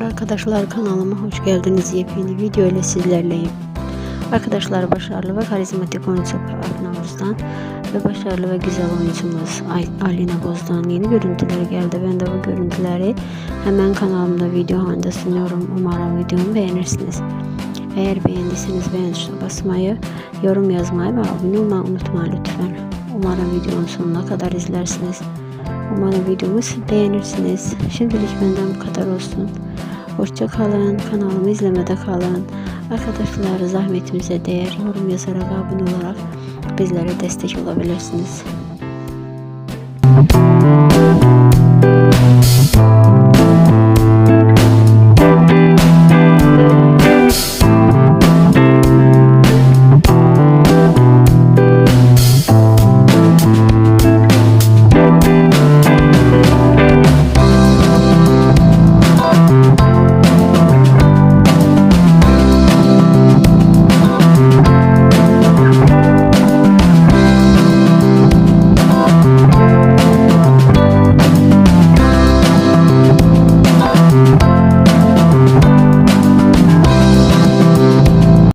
Selamlar arkadaşlar kanalıma hoş geldiniz. Yepyeni video ile sizlerleyim. Arkadaşlar başarılı ve karizmatik oyuncu Afna Bozdan ve başarılı ve güzel oyuncumuz Alina Bozdan yeni görüntüleri geldi. Ben de bu görüntüleri hemen kanalımda video halinde sunuyorum. Umarım videomu beğenirsiniz. Eğer beğendiyseniz beğen tuşuna basmayı, yorum yazmayı ve abone olmayı unutma lütfen. Umarım videonun sonuna kadar izlersiniz. Umarım videomu beğenirsiniz. Şimdilik benden bu kadar olsun. Hoşça kalın. Kanalımı izlemede kalın. Arkadaşlar zahmetimize değer yorum yazarak abone olarak bizlere destek olabilirsiniz.